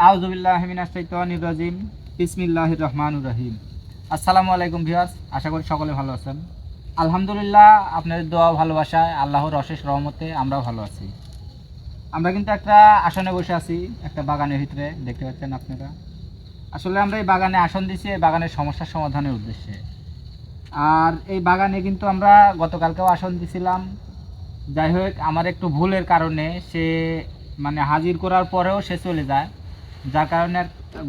আউজুবিল্লাহ মিনাশাইতানির রাজিম। বিসমিল্লাহির রহমানুর রহিম। আসসালামু আলাইকুম ভিউয়ার্স, আশা করি সকলে ভালো আছেন। আলহামদুলিল্লাহ, আপনাদের দোয়া ভালোবাসায় আল্লাহর অশেষ রহমতে আমরাও ভালো আছি। আমরা কিন্তু একটা আসনে বসে আছি, একটা বাগানের ভিতরে, দেখতে পাচ্ছেন আপনারা। আসলে আমরা এই বাগানে আসন দিছি, এই বাগানের সমস্যার সমাধানের উদ্দেশ্যে। আর এই বাগানে কিন্তু আমরা গতকালকেও আসন দিছিলাম। যাই হোক, আমার একটু ভুলের কারণে সে মানে হাজির করার পরেও সে চলে যায়। যার কারণে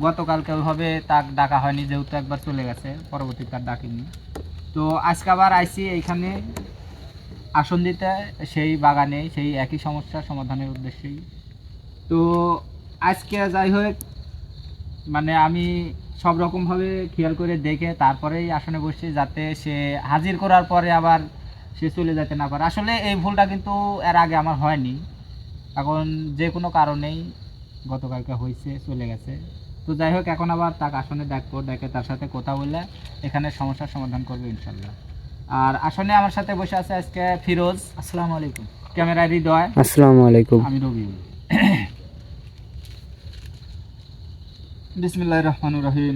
গতকালকে ওইভাবে তাক ডাকা হয়নি, যেহেতু একবার চলে গেছে, পরবর্তীতে আর ডাকিনি। তো আজকে আবার আইসি এইখানে আসন দিতে, সেই বাগানে, সেই একই সমস্যার সমাধানের উদ্দেশ্যেই। তো আজকে যাই হোক মানে আমি সব রকমভাবে খেয়াল করে দেখে তারপরেই আসনে বসছি যাতে সে হাজির করার পরে আবার সে চলে যেতে না পারে। আসলে এই ভুলটা কিন্তু এর আগে আমার হয়নি। এখন যে কোনো কারণেই গতকালকে হয়েছে চলে গেছে। তো যাই হোক এখন আবার তাকে আসনে ডাকবো ডাকে তার সাথে কথা বলে এখানে সমস্যার সমাধান করবে ইনশাল্লাহ। আর আসনে আমার সাথে বসে আছে আজকে ফিরোজ। আসসালামু আলাইকুম। ক্যামেরা হৃদয়। আসসালামু আলাইকুম। আমি রবি বিসমিল্লাহ রহমানুর রহিম।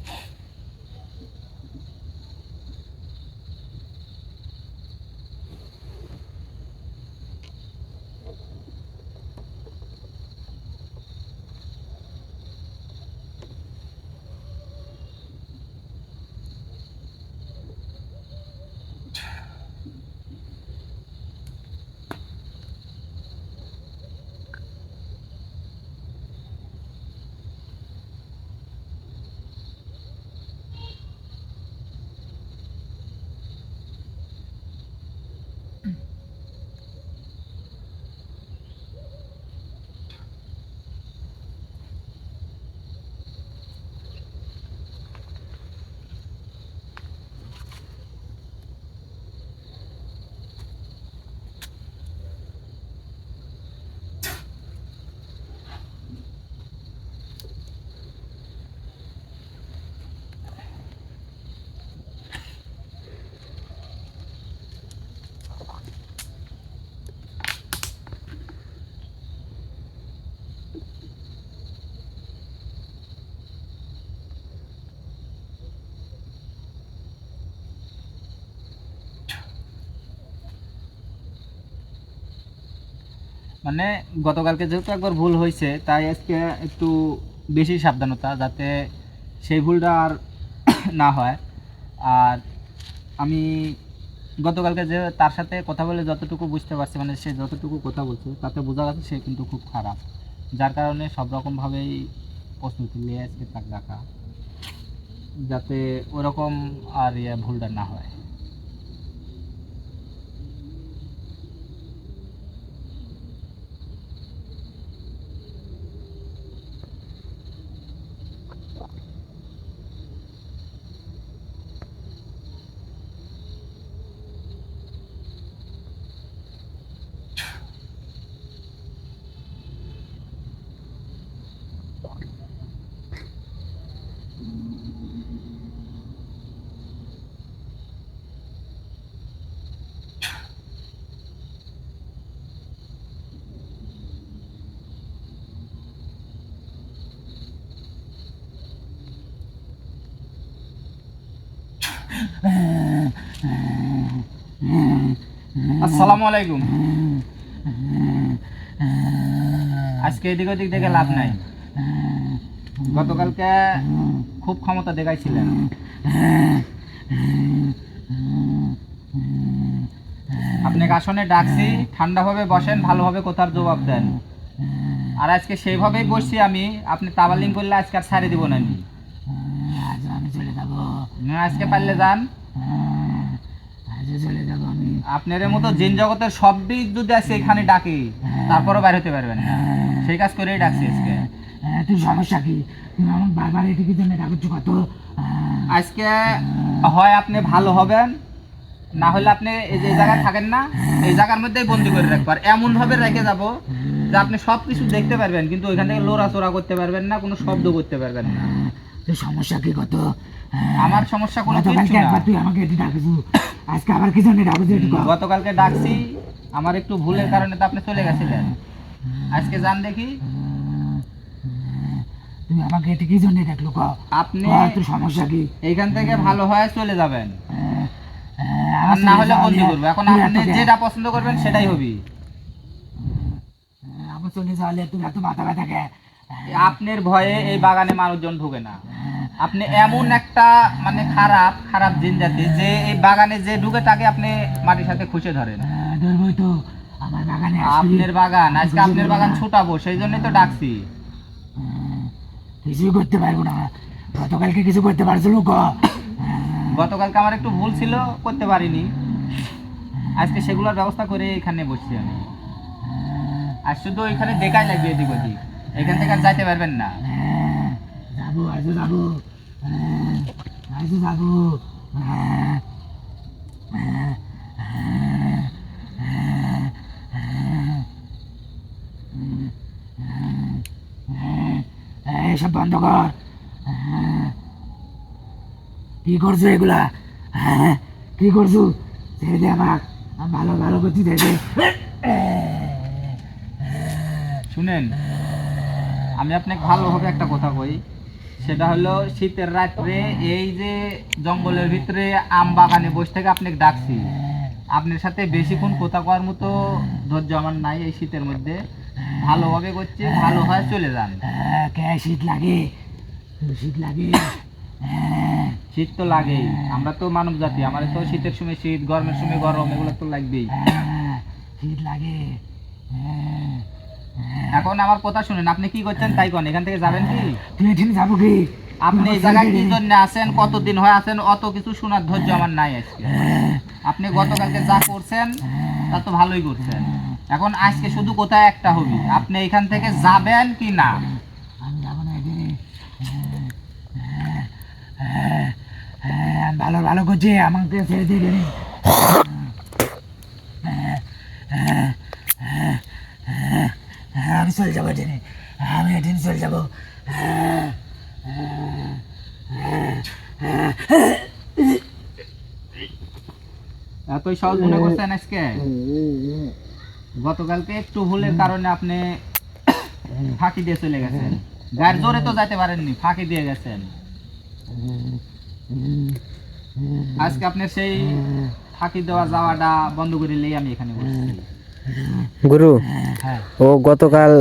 মানে গতকালকে যেহেতু একবার ভুল হয়েছে, তাই আজকে একটু বেশি সাবধানতা যাতে সেই ভুলটা আর না হয়। আর আমি গতকালকে যে তার সাথে কথা বলে যতটুকু বুঝতে পারছি মানে সে যতটুকু কথা বলছে, তাতে বোঝা যাচ্ছে সে কিন্তু খুব খারাপ। যার কারণে সব রকমভাবেই প্রস্তুতি নিয়ে আজকে তাকে রাখা, যাতে ওরকম আর ইয়ে ভুলটা না হয়। আসসালামু আলাইকুম। আজকে এদিক ওদিক দেখে লাভ নাই। গতকালকে খুব ক্ষমতা দেখাইছিলেন। আপনাকে আসনে ডাকছি, ঠান্ডাভাবে বসেন, ভালোভাবে কোথার জবাব দেন। আর আজকে সেইভাবেই বসছি আমি, আপনি তাবালিং করলে আজকে আর ছাড়ে দিব না আমি। না, আজকে পারলে যান। চলে যাব আমি। আপনার মতো জিন জগতের সব সবই যদি আছে এখানে ডাকি তারপরও বাইর হতে পারবেন। না সেই কাজ করেই ডাকছি আজকে। হ্যাঁ, তুই সমস্যা কি? আমার বারবার এদিকে জন্য ডাকছো কত? আজকে হয় আপনি ভালো হবেন না হলে আপনি এই যে জায়গায় থাকেন না এই জায়গার মধ্যেই বন্দি করে রাখবার এমন ভাবে রেখে যাব যে আপনি সব কিছু দেখতে পারবেন কিন্তু ওইখান থেকে লড়াচড়া করতে পারবেন না কোনো শব্দ করতে পারবেন না। তুই সমস্যা কি কত? আমার সমস্যা কোনো কিছু না। তুই আমাকে এটি ডাকবো আজকে আবার কি জন্য ডাকবো একটু গতকালকে ডাকছি আমার একটু ভুলের কারণে তো আপনি চলে গেছিলেন। আজকে যান দেখি। তুমি আমাকে এটি কি জন্য ডাকলো ক আপনি তোর সমস্যা কি? এইখান থেকে ভালো হয় চলে যাবেন। হ্যাঁ, আর না হলে যাওয়া করব। এখন আপনি যেটা পছন্দ করবেন সেটাই হবি। হ্যাঁ, আমার চলে যাওয়ালে তুমি এত মাথা ব্যথা কে? আপনার ভয়ে এই বাগানে মানুষজন ঢুকে না। আপনি এমন একটা মানে খারাপ খারাপ জিন জাতি যে এই বাগানে যে ঢুকে তাকে আপনি মাটির সাথে খুশে ধরেন। হ্যাঁ, ধরবই তো। আমার বাগানে আপনার বাগান আজকে আপনার বাগান ছুটাবো সেই জন্যই তো ডাকছি। হ্যাঁ, কিছুই করতে পারব না। গতকালকে কিছু করতে পারছিল হ্যাঁ, গতকালকে আমার একটু ভুল ছিল করতে পারিনি। আজকে সেগুলোর ব্যবস্থা করে এখানে বসছি আমি। আর শুধু এখানে দেখাই লাগবে এদিক ওদিক। এখান থেকে আর যাইতে পারবেন না। হ্যাঁ, যাব আজও যাব। হ্যাঁ, আজও যাব। এসব বন্ধ কর। কি করছ এগুলা? হ্যাঁ কি করছ? ছেড়ে দে আমার ভালো ভালো করছি শুনেন আমি আপনাকে ভালোভাবে একটা কথা কই। সেটা হলো শীতের রাত্রে এই যে জঙ্গলের ভিতরে আম বাগানে বসে থেকে আপনাকে ডাকছি। আপনার সাথে বেশিক্ষণ কথা কওয়ার মতো ধৈর্য আমার নাই এই শীতের মধ্যে। ভালোভাবে করছি ভালো হয় চলে যান। হ্যাঁ, কে শীত লাগে। শীত লাগে। হ্যাঁ, শীত তো লাগেই। আমরা তো মানব জাতি আমার তো শীতের সময় শীত গরমের সময় গরম এগুলো তো লাগবেই। হ্যাঁ, শীত লাগে। হ্যাঁ, এখন আমার কথা শুনেন আপনি কি করছেন তাই কোন এখান থেকে যাবেন কি? তুই এখানে যাব কি? আপনি এই জায়গায় কি জন্য আছেন কতদিন হয় আছেন অত কিছু শোনার ধৈর্য আমার নাই আজকে। আপনি গতকালকে যা করছেন তা তো ভালোই করছেন। এখন আজকে শুধু কোথায় একটা হবি? আপনি এখান থেকে যাবেন কি না? আমি যাব না এখানে। হ্যাঁ, হ্যাঁ, হ্যাঁ, ভালো ভালো করছি আমাকে ছেড়ে দিয়ে দেবে হ্যাঁ, আমি চলে যাব এখানে আমি এখানে চলে যাব। এতই সহজ মনে করছেন আজকে? গতকালকে একটু ভুলের কারণে আপনি ফাঁকি দিয়ে চলে গেছেন। গায়ের জোরে তো যাইতে পারেননি, ফাঁকি দিয়ে গেছেন। আজকে আপনার সেই ফাঁকি দেওয়া যাওয়াটা বন্ধ করে নিয়ে আমি এখানে বসছি। গুরু হ্যাঁ ও গতকাল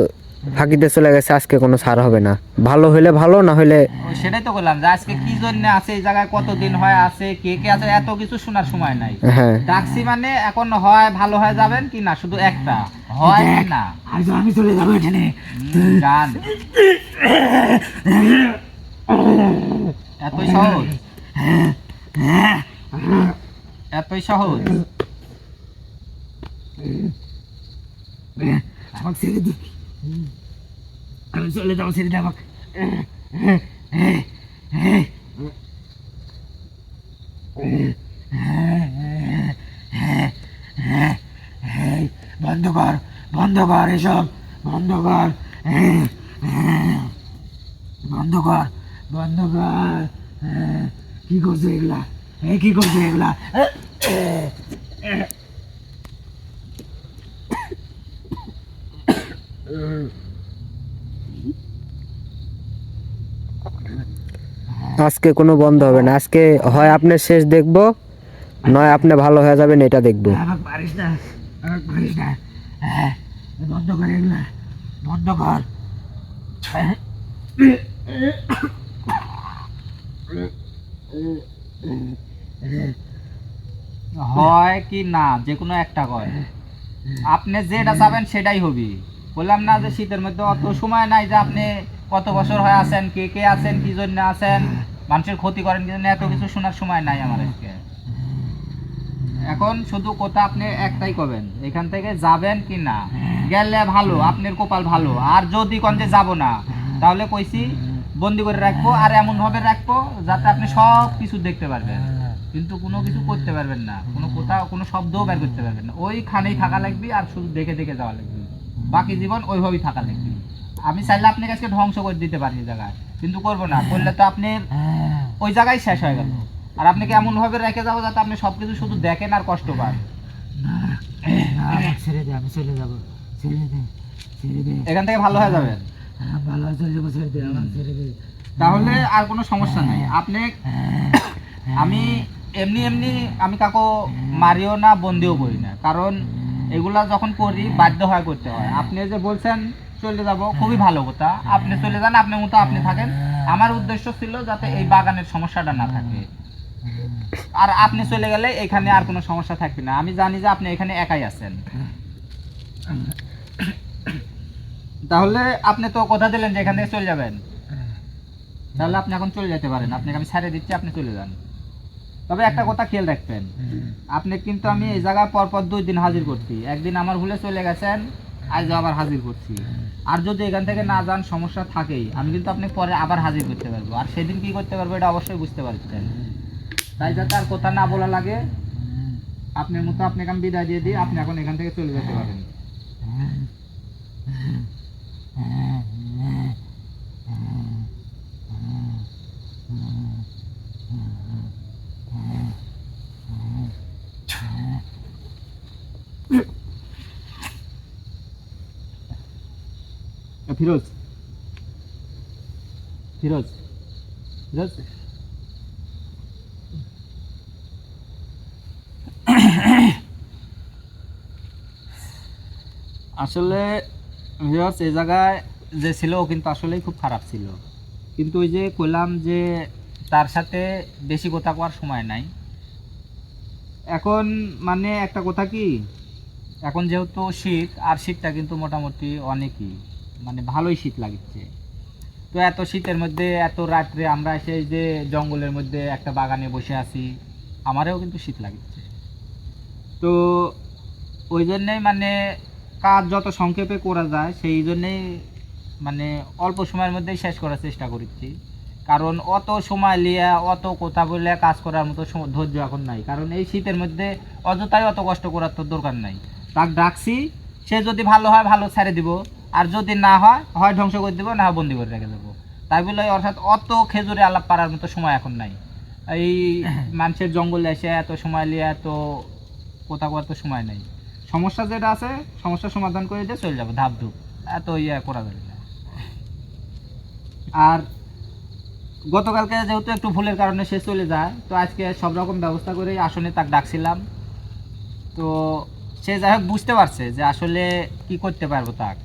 ফাঁকিতে চলে গেছে আজকে কোনো ছাড় হবে না। ভালো হইলে ভালো না হইলে সেটাই তো বললাম যে আজকে কি জন্য আছে এই জায়গায় কতদিন হয় আছে কে কে আছে এত কিছু শোনার সময় নাই। হ্যাঁ। ডাকছি মানে এখন হয় ভালো হয়ে যাবেন কি না শুধু একটা। হয় কি না। আজ আমি চলে যাব এখানে। যান এতই সহজ। এতই সহজ। আমাকে ছেড়ে দি। আমি চলে যাব, ছেড়ে দে আমাকে বন্ধ কর বন্ধ কর এসব, বন্ধ কর। বন্ধ কর বন্ধ কর। কি করছ এগুলা? কি করছ এগুলা? আজকে কোনো বন্ধ হবে না। আজকে হয় আপনি শেষ দেখব নয় আপনি ভালো হয়ে যাবেন এটা দেখব। আমাকে পারিস না পারিস না। হ্যাঁ, বন্ধ কর এগুলা বন্ধ কর। হয় কি না যে কোনো একটা কর আপনি যেটা চাবেন সেটাই হবি। বললাম না যে শীতের মধ্যে অত সময় নাই যে আপনি কত বছর হয়ে আছেন, কে কে আছেন, কি জন্য আছেন, মানুষের ক্ষতি করেন কি জন্য, এত কিছু শোনার সময় নাই আমার এখন শুধু কথা আপনি একটাই করবেন এখান থেকে যাবেন কি না? গেলে ভালো, আপনার কপাল ভালো। আর যদি কন্যে যাব না, তাহলে কইছি বন্দি করে রাখব, আর এমন ভাবে রাখব যাতে আপনি সব কিছু দেখতে পারবেন। কিন্তু কোনো কিছু করতে পারবেন না, কোনো কোথাও, কোনো শব্দও বের করতে পারবেন না। ওইখানেই থাকা লাগবে আর শুধু দেখে দেখে যাওয়া লাগবে। বাকি জীবন ওইভাবেই থাকা লাগবে। আমি চাইলে আপনাকে আজকে ধ্বংস করে দিতে পারি জায়গায় কিন্তু করব না। করলে তো আপনি ওই জায়গায় শেষ হয়ে গেল। আর আপনাকে এমন ভাবে রেখে যাব যাতে আপনি সবকিছু শুধু দেখেন আর কষ্ট পান। ছেড়ে দে আমি চলে যাব। ছেড়ে দে ছেড়ে দে। এখান থেকে ভালো হয়ে যাবেন হ্যাঁ, ভালো হয়ে চলে যাব ছেড়ে দে আমাকে ছেড়ে দে। তাহলে আর কোনো সমস্যা নেই। আপনি আমি এমনি এমনি আমি কাকো মারিও না বন্দিও করি না। কারণ এগুলা যখন করি, বাধ্য হয় করতে হয়। আপনি যে বলছেন, চলে যাব, খুবই ভালো কথা। আপনি চলে যান, আপনার মতো আপনি থাকেন। আমার উদ্দেশ্য ছিল যাতে এই বাগানের সমস্যাটা না থাকে। আর আপনি চলে গেলে এখানে আর কোনো সমস্যা থাকবে না। আমি জানি যে আপনি এখানে একাই আছেন। তাহলে আপনি তো কথা দিলেন যে এখান থেকে চলে যাবেন। তাহলে আপনি এখন চলে যেতে পারেন। আপনাকে আমি ছেড়ে দিচ্ছি, আপনি চলে যান। তবে একটা কথা খেয়াল রাখবেন। আপনি কিন্তু আমি এই জায়গায় পরপর দুই দিন হাজির করছি। একদিন আমার ভুলে চলে গেছেন আজ আবার হাজির করছি। আর যদি এখান থেকে না যান সমস্যা থাকেই। আমি কিন্তু আপনি পরে আবার হাজির করতে পারব। আর সেদিন কি করতে পারব এটা অবশ্যই বুঝতে পারছেন। তাই যাতে আর কথা না বলা লাগে আপনার মতো আপনাকে আমি বিদায় দিয়ে দিই। আপনি এখন এখান থেকে চলে যেতে পারেন। ফিরোজ। ফিরোজ। ফিরোজ। আসলে ভিউয়ার্স এই জায়গায় যে ছিল, ও কিন্তু আসলেই খুব খারাপ ছিল। কিন্তু ওই যে কইলাম যে তার সাথে বেশি কথা কওয়ার সময় নাই। এখন মানে একটা কথা কি? এখন যেহেতু শীত আর শীতটা কিন্তু মোটামুটি অনেকই। মানে ভালোই শীত লাগছে। তো এত শীতের মধ্যে, এত রাত্রে আমরা এসে যে জঙ্গলের মধ্যে একটা বাগানে বসে আছি, আমারও কিন্তু শীত লাগছে। তো ওই জন্যেই মানে কাজ যত সংক্ষেপে করা যায়, সেই জন্যেই মানে অল্প সময়ের মধ্যেই শেষ করার চেষ্টা করছি। কারণ অত সময় লিয়া, অত কথা বলে কাজ করার মতো ধৈর্য এখন নাই। কারণ এই শীতের মধ্যে অযথাই অত কষ্ট করার তো দরকার নাই। তাক ডাকছি, সে যদি ভালো হয়, ভালো ছেড়ে দিব। আর যদি না হয় হয় ধ্বংস করে দেবো না হয় বন্দি করে রেখে দেবো। তাই বলে অর্থাৎ অত খেজুরে আলাপ পারার মতো সময় এখন নাই। এই মানুষের জঙ্গলে এসে এত সময় নিয়ে এত কোথাও করার তো সময় নেই। সমস্যা যেটা আছে সমস্যার সমাধান করে দিয়ে চলে যাব ধাপ ধুপ। এত ইয়ে করা যাবে না। আর গতকালকে যেহেতু একটু ভুলের কারণে সে চলে যায় তো আজকে সব রকম ব্যবস্থা করে আসনে তাকে ডাকছিলাম। তো সে যাই হোক বুঝতে পারছে যে আসলে কি করতে পারব তাক।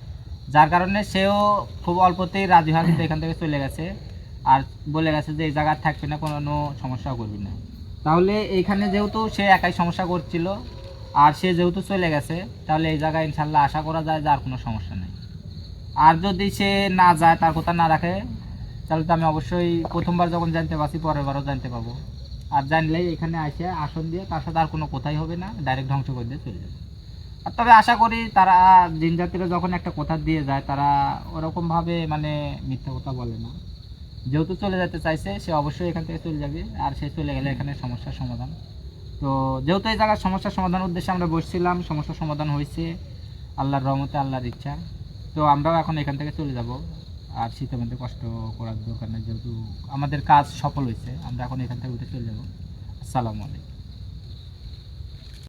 যার কারণে সেও খুব অল্পতেই রাজি হয় কিন্তু এখান থেকে চলে গেছে। আর বলে গেছে যে, এই জায়গায় থাকবে না, কোনো সমস্যাও করবি না। তাহলে এইখানে যেহেতু সে একাই সমস্যা করছিল, আর সে যেহেতু চলে গেছে, তাহলে এই জায়গায় ইনশাল্লাহ আশা করা যায় যে আর কোনো সমস্যা নেই। আর যদি সে না যায়, তার কথা না রাখে, তাহলে তো আমি অবশ্যই প্রথমবার যখন জানতে পারছি, পরের বারও জানতে পাবো আর জানলেই এখানে আসে, আসন দিয়ে তার সাথে আর কোনো কথাই হবে না, ডাইরেক্ট ধ্বংস করে দিয়ে চলে যাবে। তবে আশা করি তারা জিন জাতিরা যখন একটা কথা দিয়ে যায়, তারা ওরকমভাবে মানে মিথ্যা কথা বলে না। যেহেতু চলে যেতে চাইছে, সে অবশ্যই এখান থেকে চলে যাবে, আর সে চলে গেলে এখানে সমস্যার সমাধান। তো যেহেতু এই জায়গার সমস্যার সমাধান উদ্দেশ্যে আমরা বসছিলাম, সমস্যার সমাধান হয়েছে। আল্লাহর রহমতে, আল্লাহর ইচ্ছা। তো আমরাও এখন এখান থেকে চলে যাব। আর শীতের মধ্যে কষ্ট করার দরকার নেই, যেহেতু আমাদের কাজ সফল হয়েছে, আমরা এখন এখান থেকে উঠে চলে যাব। আসসালামু আলাইকুম।